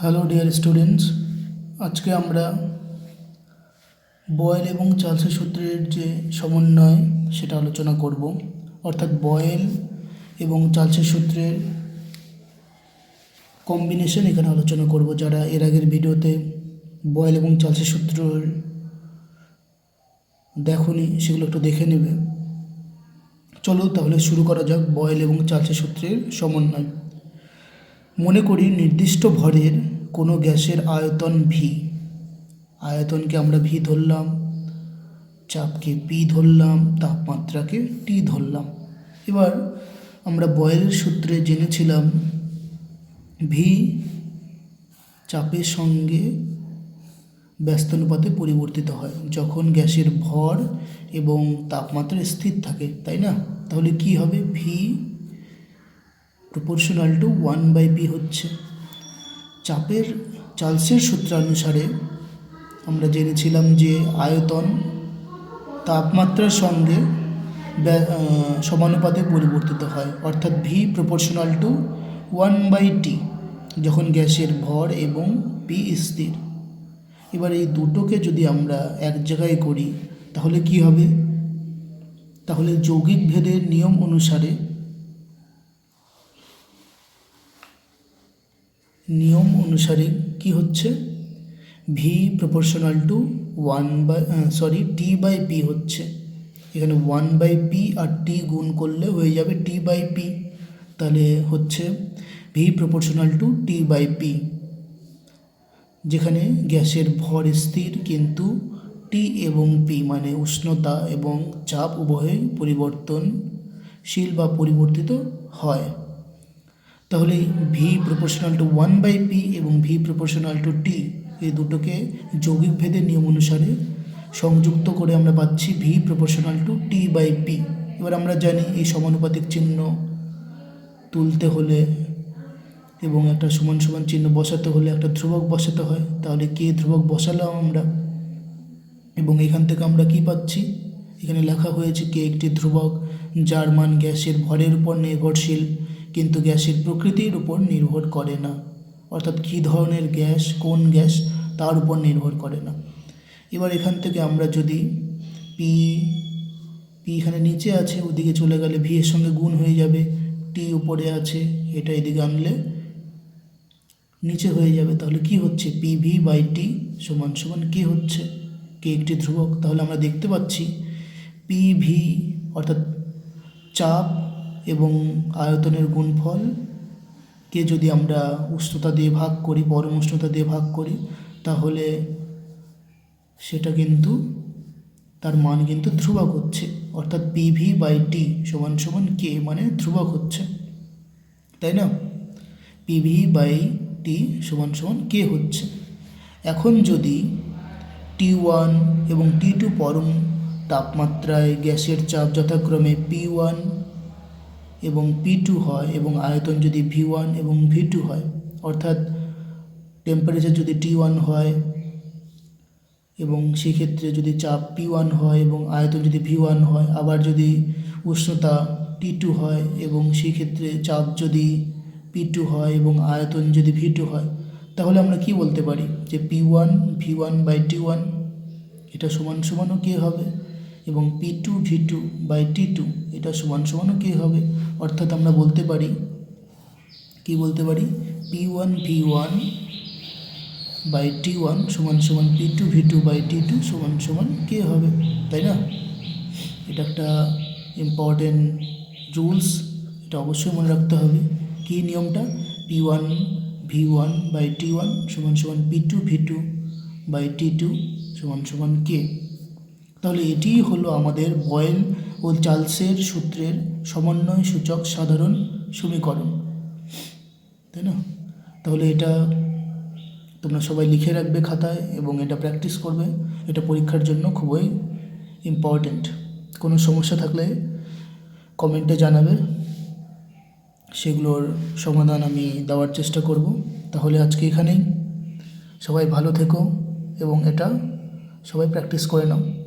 Hello dear students আজকে আমরা boil এবং চার্লসের সূত্রের যে সমন্বয়, সেটা আলোচনা করব। অর্থাৎ বয়েল এবং চার্লসের সূত্রের কম্বিনেশন এখানে আলোচনা করব। যারা এর আগের ভিডিওতে বয়েল এবং চার্লসের সূত্রের দেখনি, সেগুলো একটু দেখে নেবে। চলো তাহলে শুরু করা যাক বয়েল এবং চার্লসের সূত্রের সমন্বয়। মনে করি নির্দিষ্ট ভরের কোনো গ্যাসের আয়তন ভি আয়তনকে আমরা ভি ধরলাম, চাপকে পি ধরলাম, তাপমাত্রাকে টি ধরলাম। এবার আমরা বয়েলের সূত্রে জেনেছিলাম ভি চাপের সঙ্গে ব্যস্তানুপাতে পরিবর্তিত হয়, যখন গ্যাসের ভর এবং তাপমাত্রা স্থির থাকে, তাই না? তাহলে কি হবে? V proportional to one by P হচ্ছে। চাপের চার্লসের সূত্রানুসারে আমরা জেনেছিলাম যে আয়তন তাপমাত্রার সঙ্গে সমানুপাতে পরিবর্তিত হয়। অর্থাৎ V proportional to one by T যখন গ্যাসের ভর এবং পি স্থির। এবার এই দুটোকে যদি আমরা এক জায়গায় করি, তাহলে কি হবে? তাহলে যৌগিক ভেদের নিয়ম অনুসারে নিয়ম অনুসারে কি হচ্ছে? V proportional to one by sorry T by P হচ্ছে। এখানে ওয়ান বাই পি আর টি গুণ করলে হয়ে যাবে টি বাই পি তাহলে হচ্ছে V proportional to T by P যেখানে গ্যাসের ভর স্থির, কিন্তু টি এবং পি মানে উষ্ণতা এবং চাপ উভয়ই পরিবর্তনশীল বা পরিবর্তিত হয়। তাহলে V proportional to one by P এবং ভি প্রপোর্শনাল টু টি এই দুটোকে যৌগিক ভেদের নিয়ম অনুসারে সংযুক্ত করে আমরা পাচ্ছি V proportional to T by P এবার আমরা জানি এই সমানুপাতিক চিহ্ন তুলতে হলে এবং একটা সমান সমান চিহ্ন বসাতে হলে একটা ধ্রুবক বসাতে হয়, তাহলে কে ধ্রুবক বসালাম আমরা? এবং এখান থেকে আমরা কি পাচ্ছি? এখানে লেখা হয়েছে কে একটি ধ্রুবক, যার মান গ্যাসের ভরের উপর নির্ভরশীল। কিন্তু গ্যাসের প্রকৃতির উপর নির্ভর করে না। অর্থাৎ কী ধরনের গ্যাস, কোন গ্যাস, তার উপর নির্ভর করে না। এবার এখান থেকে আমরা যদি পি পি এখানে নিচে আছে, ওদিকে চলে গেলে ভি এর সঙ্গে গুণ হয়ে যাবে। টি উপরে আছে, এটা এদিকে আনলে নিচে হয়ে যাবে। তাহলে কি হচ্ছে? পি ভি বাই টি সমান সমান কে হচ্ছে? কে একটি ধ্রুবক। তাহলে আমরা দেখতে পাচ্ছি পি ভি অর্থাৎ চাপ এবং আয়তনের গুণফল, কে যদি আমরা উষ্ণতা দিয়ে ভাগ করি, পরম উষ্ণতা দিয়ে ভাগ করি, তাহলে সেটা কিন্তু, তার মান কিন্তু ধ্রুবক হচ্ছে। অর্থাৎ পি ভি বাই টি সমান সমান কে মানে ধ্রুবক হচ্ছে। তাই না? পি ভি বাই টি সমান সমান কে হচ্ছে। এখন যদি টি ওয়ান এবং টি টু পরম তাপমাত্রায় গ্যাসের চাপ যথাক্রমে পি ওয়ান এবং পি টু হয় এবং আয়তন যদি ভি ওয়ান এবং ভি টু হয়, অর্থাৎ টেম্পারেচার যদি টি ওয়ান হয় এবং সেক্ষেত্রে যদি চাপ পি ওয়ান হয় এবং আয়তন যদি ভি ওয়ান হয়, আবার যদি উষ্ণতা টি টু হয় এবং সেক্ষেত্রে চাপ যদি পি টু হয় এবং আয়তন যদি ভি টু হয়, তাহলে আমরা কি বলতে পারি? যে P one V one by T one এটা সমান সমানও কী হবে? এবং P two V two by T two এটা সমান সমানও কে হবে? অর্থাৎ আমরা বলতে পারি, কি বলতে পারি? P one V one by T one সমান সমান P two V two by T two সমান সমান কে হবে? তাই না? এটা একটা ইম্পর্টেন্ট রুলস এটা অবশ্যই মনে রাখতে হবে। কি নিয়মটা? P one V one by T one সমান সমান P two V two by T two সমান সমান কে? তাহলে এটিই হলো আমাদের বয়েল ও চার্লসের সূত্রের সমন্বয় সূচক সাধারণ সমীকরণ। তাই না? তাহলে এটা তোমরা সবাই লিখে রাখবে খাতায় এবং এটা প্র্যাকটিস করবে। এটা পরীক্ষার জন্য খুবই ইম্পর্ট্যান্ট কোনো সমস্যা থাকলে কমেন্টে জানাবে। সেগুলোর সমাধান আমি দেওয়ার চেষ্টা করব। তাহলে আজকে এখানেই। সবাই ভালো থেকো এবং এটা সবাই প্র্যাকটিস করে নাও।